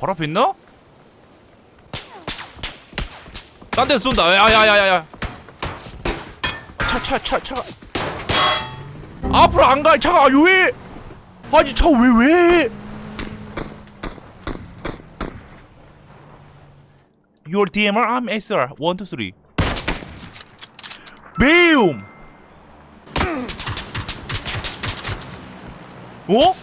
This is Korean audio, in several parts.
바로 앞에 있나? 딴 데서 쏜다. 야야야야야. 차 차 차 차가 앞으로 안 가 차가. 왜? 아니 차 왜왜? 왜? 6월 DMR I'm SR 1 2 3 매움 어?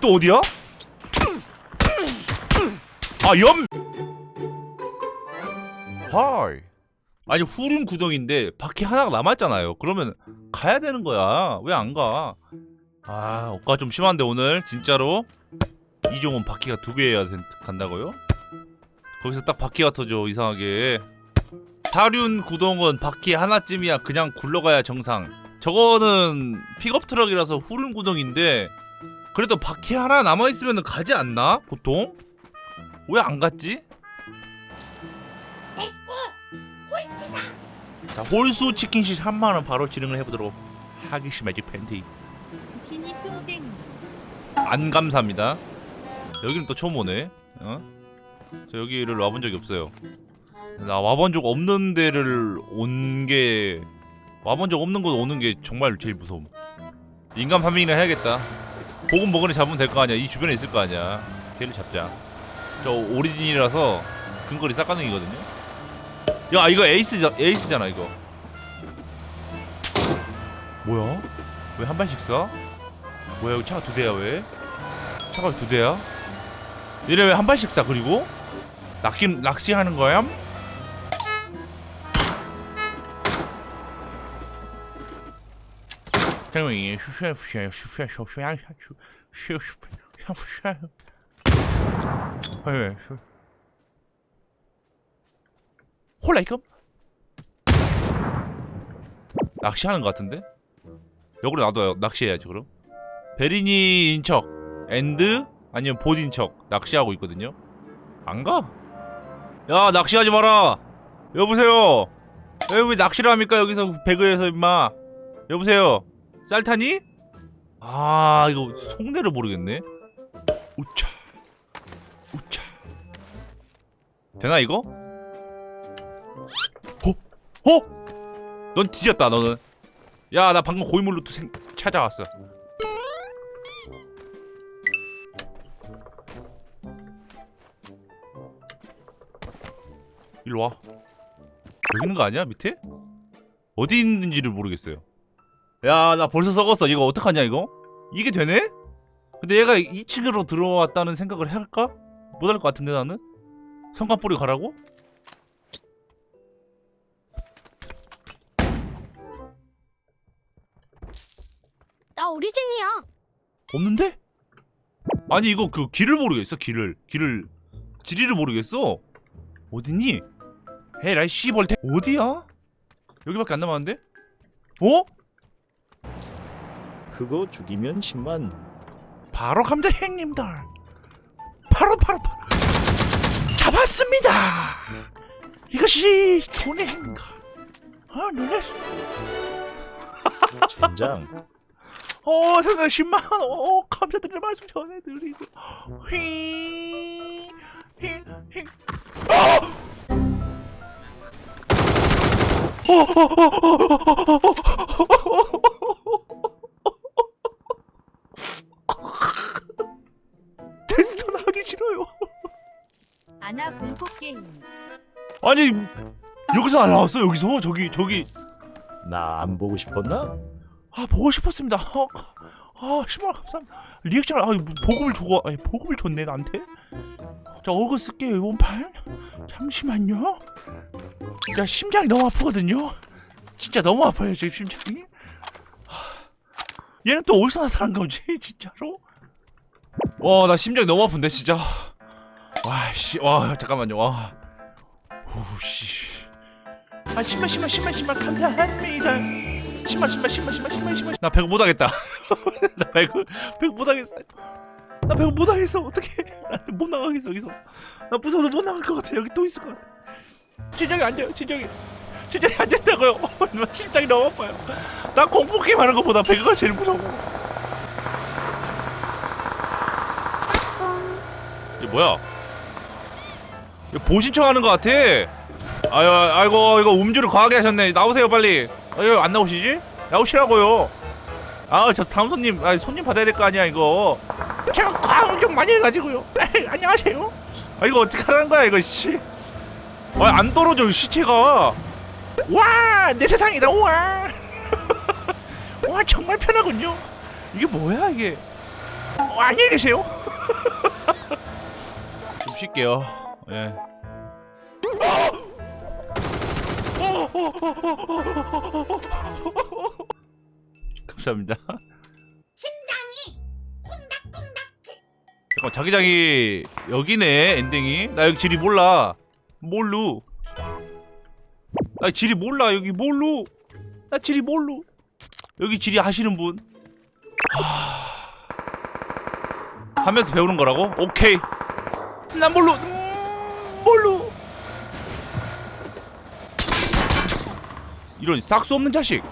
또 어디야? 아 염. 하이. 아니 후륜 구덩인데 바퀴 하나가 남았잖아요. 그러면 가야 되는 거야. 왜 안 가? 아, 오빠 좀 심한데 오늘 진짜로 이종원 바퀴가 두 개야 간다고요? 거기서 딱 바퀴가 터져 이상하게. 사륜 구덩은 바퀴 하나쯤이야 그냥 굴러가야 정상. 저거는 픽업 트럭이라서 후륜 구덩인데 그래도 바퀴 하나 남아있으면 가지 않나? 보통? 왜 안 갔지? 자, 홀수 치킨시 3만원 바로 진행을 해보도록 하기시 매직 팬티 안 감사합니다 여기는 또 처음 오네 어? 저 여기를 와본 적이 없어요 나 와본 적 없는 데를 온 게 와본 적 없는 곳 오는 게 정말 제일 무서움 인간 판명이나 해야겠다 보금보근히 잡으면 될 거 아니야 이 주변에 있을 거 아니야 걔를 잡자 저 오리진이라서 근거리 싹가능이거든요 야 이거 에이스, 에이스잖아 이거 뭐야? 왜 한 발씩 써? 뭐야 여기 차가 두 대야 왜? 차가 두 대야? 얘네 왜 한 발씩 써 그리고? 낚시, 낚시하는 거야? também. 홀라이금? 낚시하는 것 같은데? 역으로 놔둬요. 낚시해야지 그럼. 베리니인 척, 앤드 아니면 보딘 척 낚시하고 있거든요. 안 가? 야 낚시하지 마라. 여보세요. 왜 낚시를 합니까 여기서 배그에서 임마. 여보세요. 쌀 타니? 아 이거 속내를 모르겠네 우차 우차 되나 이거? 어? 어? 넌 뒤졌다 너는 야 나 방금 고인물 루트 생... 찾아왔어 일로 와 여기 있는 거 아니야 밑에? 어디 있는지를 모르겠어요 야 나 벌써 썩었어 이거 어떡하냐 이거? 이게 되네? 근데 얘가 2층으로 들어왔다는 생각을 할까? 못할 것 같은데 나는? 성간 뿌리 가라고? 나 오리진이야. 없는데? 아니 이거 그 길을 모르겠어 길을 길을 지리를 모르겠어 어디니? 헤라이 씨벌 대 어디야? 여기밖에 안 남았는데? 어? 그거 죽이면 10만 바로 감자 형님들 바로 바로 바로 잡았습니다 이것이 돈의 행가 아 놀랐어 젠장 어 세상에 10만원 어 감사드리는 말씀 전해드리고 휘 휘, 휘. 테스트는 하기 싫어요. 아나 공포 게임. 아니 여기서 안 나왔어 여기서? 저기 저기. 나 안 보고 싶었나? 아 보고 싶었습니다. 아, 아 10만원 감사합니다. 리액션 아 보급을 주고 아니 보급을 줬네 나한테? 자 어그 쓸게요 원판 잠시만요. 야 심장이 너무 아프거든요. 진짜 너무 아파요 지금 심장이. 하, 얘는 또 어디서 나타난 거지 진짜로 와 나 심장이 너무 아픈데 진짜. 와 씨 와 잠깐만요. 와. 오 씨. 아 10만 10만 10만 10만 감사합니다. 10만 10만 10만 10만 10만 10만 나 배구 못하겠다. 나 배구 배구 못하겠어. 나 배구 못하겠어. 어떡해. 나못 나가겠어 여기서. 나 무서워서 못 나갈 것 같아. 여기 또 있을 것 같아. 진정이 안 돼요 진정이. 진정이 안 된다고요. 나 심장이 너무 아파요. 나 공포 게임 하는 것보다 배구가 제일 무서워 이게 뭐야? 보신청하는 것 같아. 아유, 아이고 이거 음주를 과하게 하셨네. 나오세요 빨리. 아유 안 나오시지? 나오시라고요. 아 저 다음 손님, 아 손님 받아야 될 거 아니야 이거. 제가 과음 좀 많이 해가지고요. 안녕하세요. 아 이거 어떻게 하는 거야 이거 씨. 아안 떨어져 이 시체가. 와, 내 세상이다. 와. 와 정말 편하군요. 이게 뭐야 이게? 어, 안녕히 계세요. 좀 쉴게요. 예. 감사합니다. 심장이 콩닥콩닥. 잠깐 자기장이 여기네 엔딩이. 나 여기 지리 몰라. 몰루. 나 지리 몰라 여기 몰루. 나 지리 몰루. 여기 지리 아시는 분? 하... 하면서 배우는 거라고? 오케이. 난 몰루. 음, 몰루. 이런 싹수 없는 자식.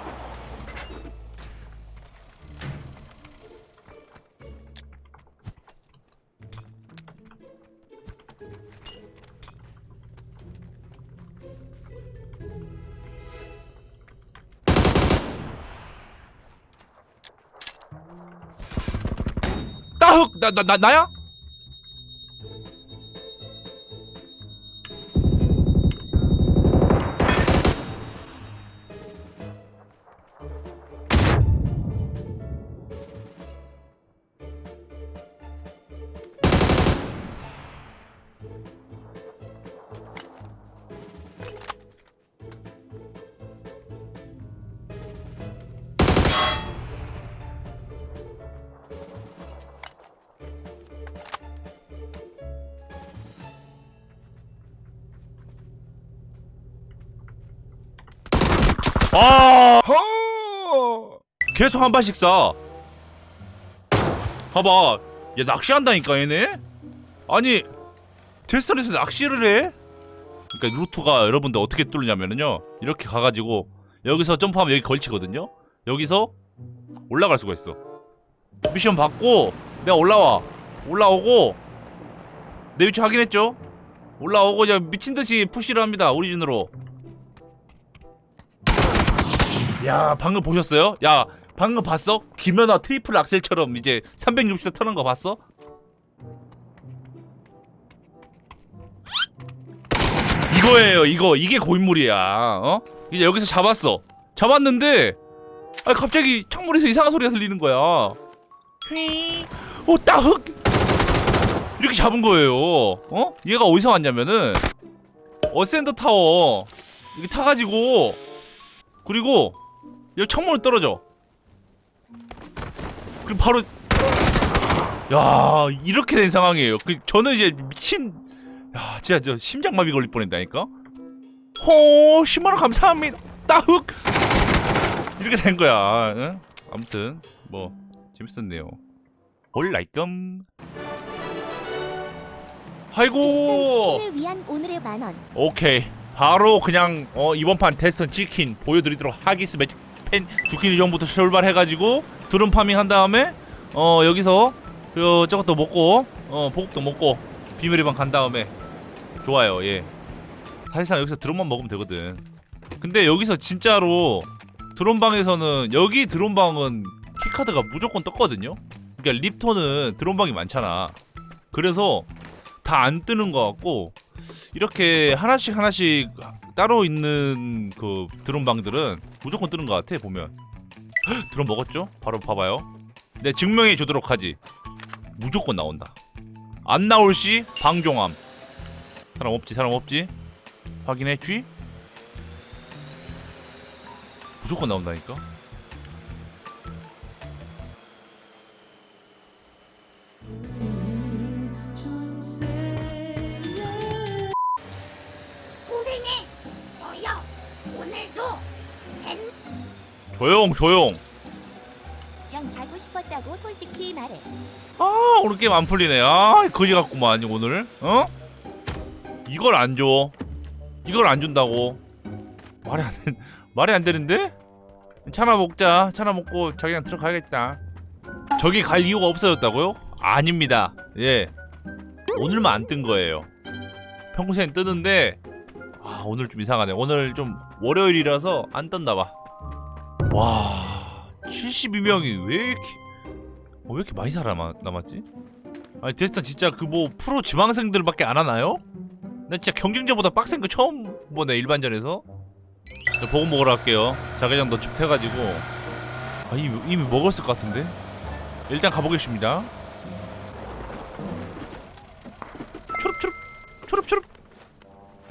따흑 나 나 나 나야? 아! 계속 한 발씩 쏴 봐봐 얘 낚시한다니까 얘네? 아니 데스턴에서 낚시를 해? 그러니까 루트가 여러분들 어떻게 뚫냐면은요 이렇게 가가지고 여기서 점프하면 여기 걸치거든요? 여기서 올라갈 수가 있어. 미션 받고 내가 올라와. 올라오고 내 위치 확인했죠? 올라오고 그냥 미친 듯이 푸시를 합니다 오리진으로 야 방금 보셨어요? 야 방금 봤어? 김연아 트리플 악셀처럼 이제 360도 터는 거 봤어? 이거예요 이거 이게 고인물이야 어? 이제 여기서 잡았어 잡았는데 아 갑자기 창문에서 이상한 소리가 들리는 거야 휘, 오 따흑 이렇게 잡은 거예요 어? 얘가 어디서 왔냐면은 어센더 타워 이렇게 타가지고 그리고 여기 창문을 떨어져. 그리고 바로 야 이렇게 된 상황이에요. 그 저는 이제 미친 야 진짜 저 심장마비 걸릴 뻔했다니까. 호 10만 원 감사합니다. 따흑 이렇게 된 거야. 응? 아무튼 뭐 재밌었네요. 올라이끔. 아이고. 를 위한 오늘의 만원. 오케이 바로 그냥 어, 이번 판 테스트 치킨 보여드리도록 하겠습니다 팬 주키니 전부터 출발해가지고 드론 파밍 한 다음에 어 여기서 그 저것도 먹고 어 보급도 먹고 비밀의 방 간 다음에. 좋아요 예. 사실상 여기서 드론만 먹으면 되거든. 근데 여기서 진짜로 드론 방에서는 여기 드론 방은 키카드가 무조건 떴거든요? 그러니까 립톤은 드론 방이 많잖아. 그래서 다 안 뜨는 것 같고 이렇게 하나씩 하나씩 따로 있는 그 드론 방들은 무조건 뜨는 것 같아 보면. 헉, 드론 먹었죠? 바로 봐봐요. 내 증명해 주도록 하지. 무조건 나온다. 안 나올 시 방종함. 사람 없지 사람 없지? 확인했지? 무조건 나온다니까 조용 조용 그냥 자고 싶었다고 솔직히 말해. 아 오늘 게임 안 풀리네 아 거지 같구만 오늘 어? 이걸 안줘 이걸 안 준다고 말이 안 되, 말이 안 되는데? 차나 먹자 차나 먹고 자기랑 들어가야겠다 저기 갈 이유가 없어졌다고요? 아닙니다 예 오늘만 안 뜬 거예요. 평소엔 뜨는데 아 오늘 좀 이상하네. 오늘 좀 월요일이라서 안 떴나 봐. 와 72명이 왜 이렇게 어, 왜 이렇게 많이 살아 남았지? 아니 데스타 진짜 그 뭐 프로 지망생들밖에 안 하나요? 나 진짜 경쟁자보다 빡센 거 처음 보네 일반전에서. 저 보고 먹으러 갈게요. 자개장 너집 세가지고 아 이미, 이미 먹었을 것 같은데. 일단 가보겠습니다. 추릅추릅 추릅추릅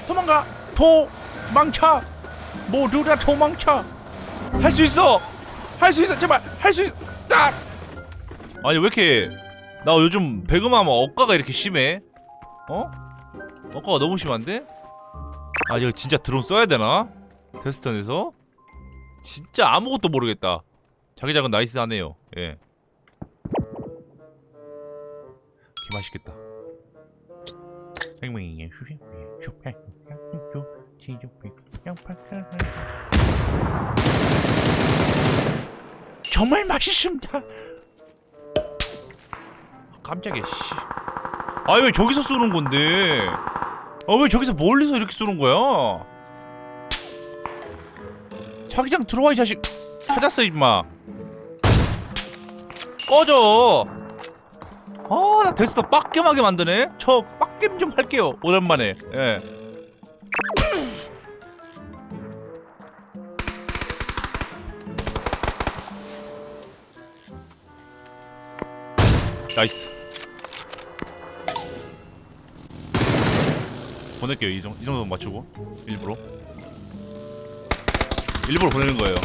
도망가 도망쳐 모두 다 도망쳐 할 수 있어! 할 수 있어! 제발! 할 수 있어 딱! 아니 왜 이렇게 나 요즘 배그만 하면 억가가 이렇게 심해? 어? 억가가 너무 심한데? 아 이거 진짜 드론 써야 되나? 테스턴에서? 진짜 아무것도 모르겠다. 자기작은 나이스하네요. 예. 개 맛있겠다 정말 맛있습니다. 깜짝이야. 씨. 아왜 저기서 쏘는 건데? 아왜 저기서 멀리서 이렇게 쏘는 거야? 자기장 들어와 이 자식. 찾았어 임마. 꺼져. 아, 나 데스터 빡겜하게 만드네. 저 빡겜 좀 할게요. 오랜만에. 예. 나이스. 보낼게요. 이 정도, 이 정도 맞추고 일부러. 일부러 보내는 거예요.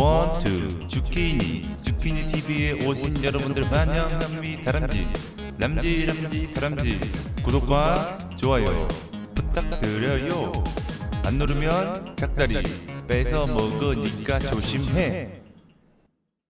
원 투 주키니. 주키니 TV에 오신 여러분들 환영합니다 다람쥐 람쥐 람쥐 다람쥐 구독과 좋아요 부탁드려요. 안 누르면 닭다리 뺏어 먹으니까 조심해